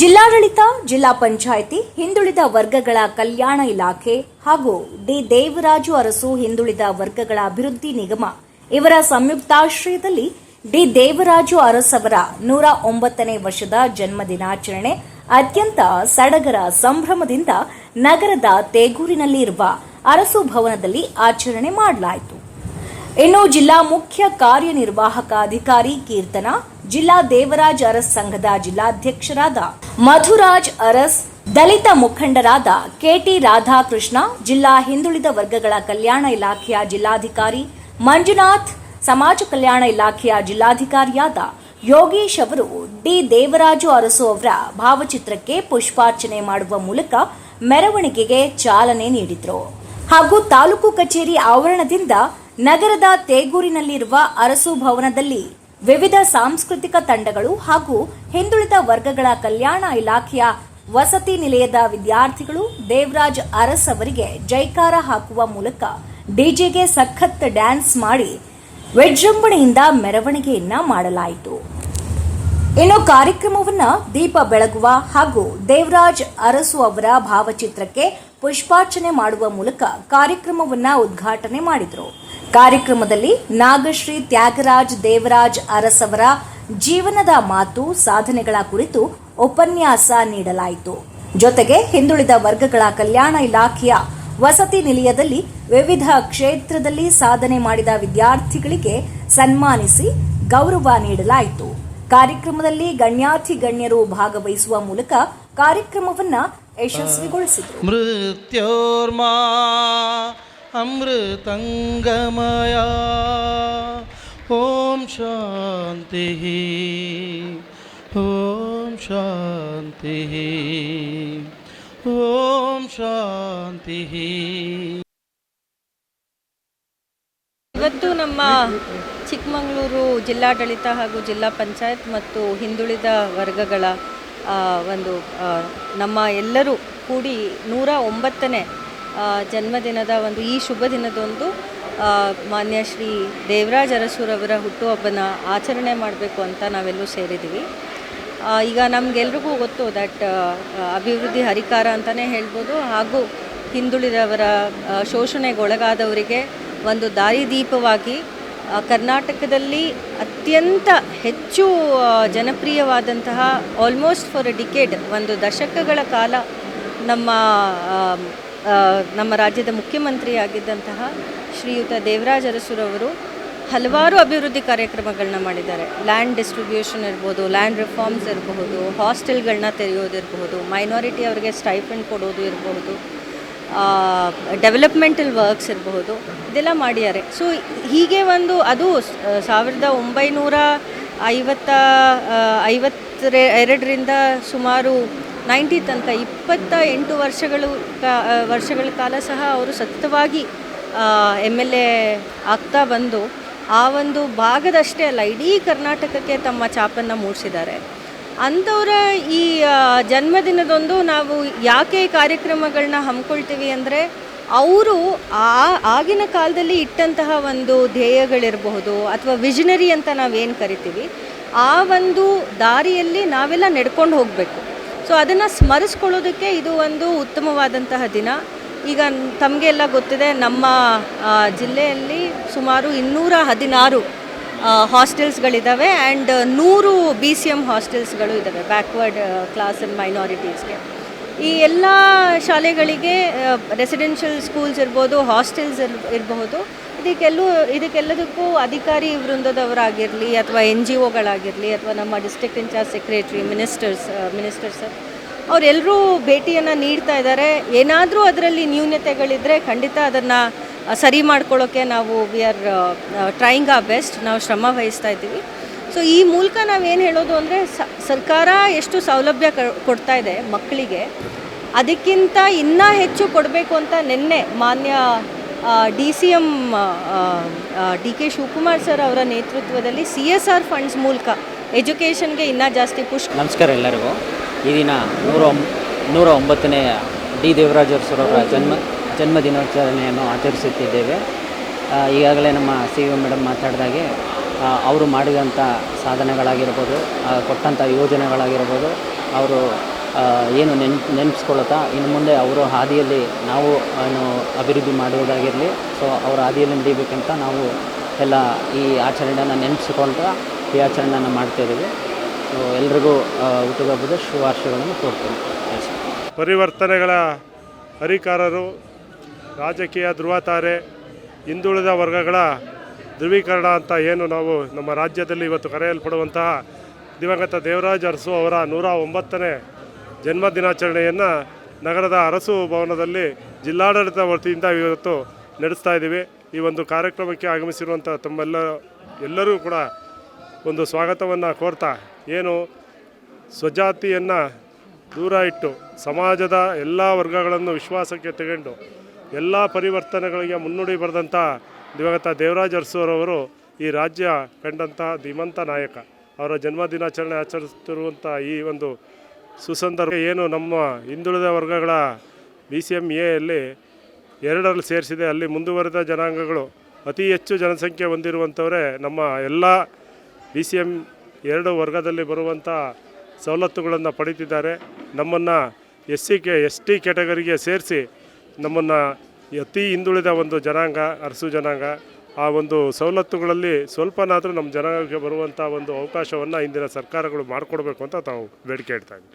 ಜಿಲ್ಲಾಡಳಿತ, ಜಿಲ್ಲಾ ಪಂಚಾಯಿತಿ, ಹಿಂದುಳಿದ ವರ್ಗಗಳ ಕಲ್ಯಾಣ ಇಲಾಖೆ ಹಾಗೂ ಡಿ ದೇವರಾಜು ಅರಸು ಹಿಂದುಳಿದ ವರ್ಗಗಳ ಅಭಿವೃದ್ಧಿ ನಿಗಮ ಇವರ ಸಂಯುಕ್ತಾಶ್ರಯದಲ್ಲಿ ಡಿ ದೇವರಾಜು ಅರಸ್ ಅವರ ನೂರ ಒಂಬತ್ತನೇ ವರ್ಷದ ಜನ್ಮ ದಿನಾಚರಣೆ ಅತ್ಯಂತ ಸಡಗರ ಸಂಭ್ರಮದಿಂದ ನಗರದ ತೇಗೂರಿನಲ್ಲಿರುವ ಅರಸು ಭವನದಲ್ಲಿ ಆಚರಣೆ ಮಾಡಲಾಯಿತು. ಇನ್ನು ಜಿಲ್ಲಾ ಮುಖ್ಯ ಕಾರ್ಯನಿರ್ವಾಹಕ ಅಧಿಕಾರಿ ಕೀರ್ತನ, ಜಿಲ್ಲಾ ದೇವರಾಜ್ ಅರಸ್ ಸಂಘದ ಜಿಲ್ಲಾಧ್ಯಕ್ಷರಾದ ಮಧುರಾಜ್ ಅರಸ್, ದಲಿತ ಮುಖಂಡರಾದ ಕೆಟಿ ರಾಧಾಕೃಷ್ಣ, ಜಿಲ್ಲಾ ಹಿಂದುಳಿದ ವರ್ಗಗಳ ಕಲ್ಯಾಣ ಇಲಾಖೆಯ ಜಿಲ್ಲಾಧಿಕಾರಿ ಮಂಜುನಾಥ್, ಸಮಾಜ ಕಲ್ಯಾಣ ಇಲಾಖೆಯ ಜಿಲ್ಲಾಧಿಕಾರಿಯಾದ ಯೋಗೀಶ್ ಅವರು ಡಿ ದೇವರಾಜು ಅರಸು ಅವರ ಭಾವಚಿತ್ರಕ್ಕೆ ಪುಷ್ಪಾರ್ಚನೆ ಮಾಡುವ ಮೂಲಕ ಮೆರವಣಿಗೆಗೆ ಚಾಲನೆ ನೀಡಿದರು. ಹಾಗೂ ತಾಲೂಕು ಕಚೇರಿ ಆವರಣದಿಂದ ನಗರದ ತೇಗೂರಿನಲ್ಲಿರುವ ಅರಸು ಭವನದಲ್ಲಿ ವಿವಿಧ ಸಾಂಸ್ಕೃತಿಕ ತಂಡಗಳು ಹಾಗೂ ಹಿಂದುಳಿದ ವರ್ಗಗಳ ಕಲ್ಯಾಣ ಇಲಾಖೆಯ ವಸತಿ ನಿಲಯದ ವಿದ್ಯಾರ್ಥಿಗಳು ದೇವರಾಜ್ ಅರಸ್ ಅವರಿಗೆ ಜೈಕಾರ ಹಾಕುವ ಮೂಲಕ ಡಿಜೆಗೆ ಸಖತ್ ಡ್ಯಾನ್ಸ್ ಮಾಡಿ ವಿಜೃಂಭಣೆಯಿಂದ ಮೆರವಣಿಗೆಯನ್ನ ಮಾಡಲಾಯಿತು. ಇನ್ನು ಕಾರ್ಯಕ್ರಮವನ್ನ ದೀಪ ಬೆಳಗುವ ಹಾಗೂ ದೇವರಾಜ್ ಅರಸು ಅವರ ಭಾವಚಿತ್ರಕ್ಕೆ ಪುಷ್ಪಾರ್ಚನೆ ಮಾಡುವ ಮೂಲಕ ಕಾರ್ಯಕ್ರಮವನ್ನ ಉದ್ಘಾಟನೆ ಮಾಡಿದರು. ಕಾರ್ಯಕ್ರಮದಲ್ಲಿ ನಾಗಶ್ರೀ ತ್ಯಾಗರಾಜ್ ದೇವರಾಜ್ ಅರಸವರ ಜೀವನದ ಮಾತು, ಸಾಧನೆಗಳ ಕುರಿತು ಉಪನ್ಯಾಸ ನೀಡಲಾಯಿತು. ಜೊತೆಗೆ ಹಿಂದುಳಿದ ವರ್ಗಗಳ ಕಲ್ಯಾಣ ಇಲಾಖೆಯ ವಸತಿ ನಿಲಯದಲ್ಲಿ ವಿವಿಧ ಕ್ಷೇತ್ರದಲ್ಲಿ ಸಾಧನೆ ಮಾಡಿದ ವಿದ್ಯಾರ್ಥಿಗಳಿಗೆ ಸನ್ಮಾನಿಸಿ ಗೌರವ ನೀಡಲಾಯಿತು. ಕಾರ್ಯಕ್ರಮದಲ್ಲಿ ಗಣ್ಯಾತಿ ಗಣ್ಯರು ಭಾಗವಹಿಸುವ ಮೂಲಕ ಕಾರ್ಯಕ್ರಮವನ್ನು ಯಶಸ್ವಿಗೊಳಿಸಿದರು. ಅಮೃತಂಗಮಯ. ಓಂ ಶಾಂತಿ. ಓಂ ಶಾಂತಿ. ಓಂ ಶಾಂತಿ. ಇವತ್ತು ನಮ್ಮ ಚಿಕ್ಕಮಗಳೂರು ಜಿಲ್ಲಾಡಳಿತ ಹಾಗೂ ಜಿಲ್ಲಾ ಪಂಚಾಯತ್ ಮತ್ತು ಹಿಂದುಳಿದ ವರ್ಗಗಳ ಒಂದು ನಮ್ಮ ಎಲ್ಲರೂ ಕೂಡಿ ನೂರ ಒಂಬತ್ತನೇ ಜನ್ಮದಿನದ ಒಂದು ಈ ಶುಭ ದಿನದೊಂದು ಮಾನ್ಯ ಶ್ರೀ ದೇವರಾಜ್ ಅರಸೂರವರ ಹುಟ್ಟುಹಬ್ಬನ ಆಚರಣೆ ಮಾಡಬೇಕು ಅಂತ ನಾವೆಲ್ಲೂ ಸೇರಿದ್ದೀವಿ. ಈಗ ನಮಗೆಲ್ರಿಗೂ ಗೊತ್ತು ದಟ್ ಅಭಿವೃದ್ಧಿ ಹರಿಕಾರ ಅಂತಲೇ ಹೇಳ್ಬೋದು. ಹಾಗೂ ಹಿಂದುಳಿದವರ ಶೋಷಣೆಗೆ ಶೋಷಣೆಗೊಳಗಾದವರಿಗೆ ಒಂದು ದಾರಿದೀಪವಾಗಿ ಕರ್ನಾಟಕದಲ್ಲಿ ಅತ್ಯಂತ ಹೆಚ್ಚು ಜನಪ್ರಿಯವಾದಂತಹ ಆಲ್ಮೋಸ್ಟ್ ಫಾರ್ ಅ ಡಿಕೇಡ್ ಒಂದು ದಶಕಗಳ ಕಾಲ ನಮ್ಮ ನಮ್ಮ ರಾಜ್ಯದ ಮುಖ್ಯಮಂತ್ರಿ ಆಗಿದ್ದಂತಹ ಶ್ರೀಯುತ ದೇವರಾಜ್ ಅರಸುರವರು ಹಲವಾರು ಅಭಿವೃದ್ಧಿ ಕಾರ್ಯಕ್ರಮಗಳನ್ನ ಮಾಡಿದ್ದಾರೆ. ಲ್ಯಾಂಡ್ ಡಿಸ್ಟ್ರಿಬ್ಯೂಷನ್ ಇರ್ಬೋದು ಲ್ಯಾಂಡ್ ರಿಫಾರ್ಮ್ಸ್ ಇರಬಹುದು ಹಾಸ್ಟೆಲ್ಗಳನ್ನ ತೆರೆಯೋದಿರಬಹುದು ಮೈನಾರಿಟಿ ಅವರಿಗೆ ಸ್ಟೈಫೆಂಡ್ ಕೊಡೋದು ಇರಬಹುದು ಡೆವಲಪ್ಮೆಂಟಲ್ ವರ್ಕ್ಸ್ ಇರಬಹುದು, ಇದೆಲ್ಲ ಮಾಡಿದ್ದಾರೆ. ಸೊ ಹೀಗೆ ಒಂದು ಅದು ಸಾವಿರದ ಒಂಬೈನೂರ ಐವತ್ತ ಐವತ್ತರ, ಎರಡರಿಂದ ಸುಮಾರು ನೈಂಟಿ ತನಕ ಇಪ್ಪತ್ತ ಎಂಟು ವರ್ಷಗಳು ವರ್ಷಗಳ ಕಾಲ ಸಹ ಅವರು ಸತತವಾಗಿ ಎಂ ಎಲ್ ಎ ಆಗ್ತಾ ಬಂದು, ಆ ಒಂದು ಭಾಗದಷ್ಟೇ ಅಲ್ಲ, ಇಡೀ ಕರ್ನಾಟಕಕ್ಕೆ ತಮ್ಮ ಛಾಪನ್ನು ಮೂಡಿಸಿದ್ದಾರೆ. ಅಂಥವರ ಈ ಜನ್ಮದಿನದೊಂದು ನಾವು ಯಾಕೆ ಕಾರ್ಯಕ್ರಮಗಳನ್ನ ಹಮ್ಮಿಕೊಳ್ತೀವಿ ಅಂದರೆ, ಅವರು ಆ, ಆಗಿನ ಕಾಲದಲ್ಲಿ ಇಟ್ಟಂತಹ ಒಂದು ಧ್ಯೇಯಗಳಿರಬಹುದು ಅಥವಾ ವಿಷನರಿ ಅಂತ ನಾವೇನು ಕರಿತೀವಿ, ಆ ಒಂದು ದಾರಿಯಲ್ಲಿ ನಾವೆಲ್ಲ ನಡ್ಕೊಂಡು ಹೋಗಬೇಕು. ಸೊ ಅದನ್ನು ಸ್ಮರಿಸ್ಕೊಳ್ಳೋದಕ್ಕೆ ಇದು ಒಂದು ಉತ್ತಮವಾದಂತಹ ದಿನ. ಈಗ ತಮಗೆಲ್ಲ ಗೊತ್ತಿದೆ, ನಮ್ಮ ಜಿಲ್ಲೆಯಲ್ಲಿ ಸುಮಾರು ಇನ್ನೂರ ಹದಿನಾರು ಹಾಸ್ಟೆಲ್ಸ್ಗಳಿದ್ದಾವೆ ಆ್ಯಂಡ್ ನೂರು ಬಿ ಸಿ ಎಂ ಹಾಸ್ಟೆಲ್ಸ್ಗಳು ಇದ್ದಾವೆ ಬ್ಯಾಕ್ವರ್ಡ್ ಕ್ಲಾಸ್ ಆ್ಯಂಡ್ ಮೈನಾರಿಟೀಸ್ಗೆ ಈ ಎಲ್ಲ ಶಾಲೆಗಳಿಗೆ ರೆಸಿಡೆನ್ಷಿಯಲ್ ಸ್ಕೂಲ್ಸ್ ಇರ್ಬೋದು ಹಾಸ್ಟೆಲ್ಸ್ ಇರ್, ಇರಬಹುದು, ಇದಕ್ಕೆಲ್ಲೂ, ಇದಕ್ಕೆಲ್ಲದಕ್ಕೂ ಅಧಿಕಾರಿ ವೃಂದದವರಾಗಿರಲಿ ಅಥವಾ ಎನ್ ಜಿ ಒಗಳಾಗಿರಲಿ ಅಥವಾ ನಮ್ಮ district incharge secretary ministers ministers ಅವರೆಲ್ಲರೂ ಭೇಟಿಯನ್ನು ನೀಡ್ತಾ ಇದ್ದಾರೆ ಏನಾದರೂ ಅದರಲ್ಲಿ ನ್ಯೂನತೆಗಳಿದ್ದರೆ ಖಂಡಿತ ಅದನ್ನು ಸರಿ ಮಾಡ್ಕೊಳ್ಳೋಕ್ಕೆ ನಾವು ವಿ ಆರ್ ಟ್ರೈಂಗ್ ಆ ಬೆಸ್ಟ್ ನಾವು ಶ್ರಮ ವಹಿಸ್ತಾ ಇದ್ದೀವಿ. ಸೊ ಈ ಮೂಲಕ ನಾವೇನು ಹೇಳೋದು ಅಂದರೆ ಸರ್ಕಾರ ಎಷ್ಟು ಸೌಲಭ್ಯ ಕೊಡ್ತಾ ಇದೆ ಮಕ್ಕಳಿಗೆ, ಅದಕ್ಕಿಂತ ಇನ್ನೂ ಹೆಚ್ಚು ಕೊಡಬೇಕು ಅಂತ ನಿನ್ನೆ ಮಾನ್ಯ D C M D K Shivakumar sir ಅವರ ನೇತೃತ್ವದಲ್ಲಿ ಸಿ ಎಸ್ ಆರ್ ಫಂಡ್ಸ್ ಮೂಲಕ ಎಜುಕೇಷನ್ಗೆ ಇನ್ನೂ ಜಾಸ್ತಿ ಪುಷ್ ನಮಸ್ಕಾರ ಎಲ್ಲರಿಗೂ. ಈ ದಿನ ನೂರ ನೂರ ಒಂಬತ್ತನೇ ಡಿ ದೇವರಾಜರ್ ಸರ್ ಅವರ ಜನ್ಮ ಜನ್ಮ ದಿನಾಚರಣೆಯನ್ನು ಆಚರಿಸುತ್ತಿದ್ದೇವೆ. ಈಗಾಗಲೇ ನಮ್ಮ ಸಿ ಮೇಡಮ್ ಮಾತಾಡಿದಾಗೆ ಅವರು ಮಾಡಿದಂಥ ಸಾಧನೆಗಳಾಗಿರ್ಬೋದು ಕೊಟ್ಟಂಥ ಯೋಜನೆಗಳಾಗಿರ್ಬೋದು, ಅವರು ಏನು ನೆನ್ ನೆನೆಸ್ಕೊಳ್ತಾ ಇನ್ನು ಮುಂದೆ ಅವರು ಹಾದಿಯಲ್ಲಿ ನಾವು, ಏನು, ಅಭಿವೃದ್ಧಿ ಮಾಡುವುದಾಗಿರಲಿ, ಸೊ ಅವರ ಹಾದಿಯಲ್ಲಿ ನಡೀಬೇಕಂತ ನಾವು ಎಲ್ಲ ಈ ಆಚರಣೆಯನ್ನು ನೆನೆಸ್ಕೊಳ್ತಾ ಈ ಆಚರಣೆಯನ್ನು ಮಾಡ್ತಾಯಿದ್ದೀವಿ ಸೊ ಎಲ್ರಿಗೂ ಹುಟ್ಟುಹಬ್ಬದ ಶುಭಾಶಯಗಳನ್ನು ಕೋರ್ತೀನಿ. ಪರಿವರ್ತನೆಗಳ ಹರಿಕಾರರು, ರಾಜಕೀಯ ಧ್ರುವತಾರೆ, ಹಿಂದುಳಿದ ವರ್ಗಗಳ ಧ್ರುವೀಕರಣ ಅಂತ ಏನು ನಾವು ನಮ್ಮ ರಾಜ್ಯದಲ್ಲಿ ಇವತ್ತು ಕರೆಯಲ್ಪಡುವಂತಹ ದಿವಂಗತ ದೇವರಾಜ್ ಅರಸು ಅವರ ನೂರ ಒಂಬತ್ತನೇ ಜನ್ಮ ದಿನಾಚರಣೆಯನ್ನು ನಗರದ ಅರಸು ಭವನದಲ್ಲಿ ಜಿಲ್ಲಾಡಳಿತ ವತಿಯಿಂದ ಇವತ್ತು ನಡೆಸ್ತಾ ಇದ್ದೀವಿ. ಈ ಒಂದು ಕಾರ್ಯಕ್ರಮಕ್ಕೆ ಆಗಮಿಸಿರುವಂಥ ತಮ್ಮೆಲ್ಲ ಎಲ್ಲರೂ ಕೂಡ ಒಂದು ಸ್ವಾಗತವನ್ನು ಕೋರ್ತಾ ಏನು ಸ್ವಜಾತಿಯನ್ನು ದೂರ ಇಟ್ಟು ಸಮಾಜದ ಎಲ್ಲ ವರ್ಗಗಳನ್ನು ವಿಶ್ವಾಸಕ್ಕೆ ತಗೊಂಡು ಎಲ್ಲ ಪರಿವರ್ತನೆಗಳಿಗೆ ಮುನ್ನುಡಿ ಬರೆದಂಥ ದಿವಂಗತ ದೇವರಾಜ್ ಅರಸುವರವರು ಈ ರಾಜ್ಯ ಕಂಡಂಥ ಧೀಮಂತ ನಾಯಕ. ಅವರ ಜನ್ಮ ದಿನಾಚರಣೆ ಆಚರಿಸುತ್ತಿರುವಂಥ ಈ ಒಂದು ಸುಸಂದರ್ಭ ಏನು ನಮ್ಮ ಹಿಂದುಳಿದ ವರ್ಗಗಳ ಬಿ ಸಿ ಎಂ ಎಯಲ್ಲಿ ಎರಡರಲ್ಲಿ ಸೇರಿಸಿದೆ. ಅಲ್ಲಿ ಮುಂದುವರೆದ ಜನಾಂಗಗಳು ಅತಿ ಹೆಚ್ಚು ಜನಸಂಖ್ಯೆ ಹೊಂದಿರುವಂಥವರೇ ನಮ್ಮ ಎಲ್ಲ ಬಿ ಸಿ ಎಂ ಎರಡು ವರ್ಗದಲ್ಲಿ ಬರುವಂಥ ಸವಲತ್ತುಗಳನ್ನು ಪಡೀತಿದ್ದಾರೆ ನಮ್ಮನ್ನು S C K, S T ಕ್ಯಾಟಗರಿಗೆ ಸೇರಿಸಿ ನಮ್ಮನ್ನು ಅತಿ ಹಿಂದುಳಿದ ಒಂದು ಜನಾಂಗ, ಅರಸು ಜನಾಂಗ, ಆ ಒಂದು ಸವಲತ್ತುಗಳಲ್ಲಿ ಸ್ವಲ್ಪನಾದರೂ ನಮ್ಮ ಜನಾಂಗಕ್ಕೆ ಬರುವಂಥ ಒಂದು ಅವಕಾಶವನ್ನು ಇಂದಿನ ಸರ್ಕಾರಗಳು ಮಾಡಿಕೊಡ್ಬೇಕು ಅಂತ ತಾವು ಬೇಡಿಕೆ ಇಡ್ತಾ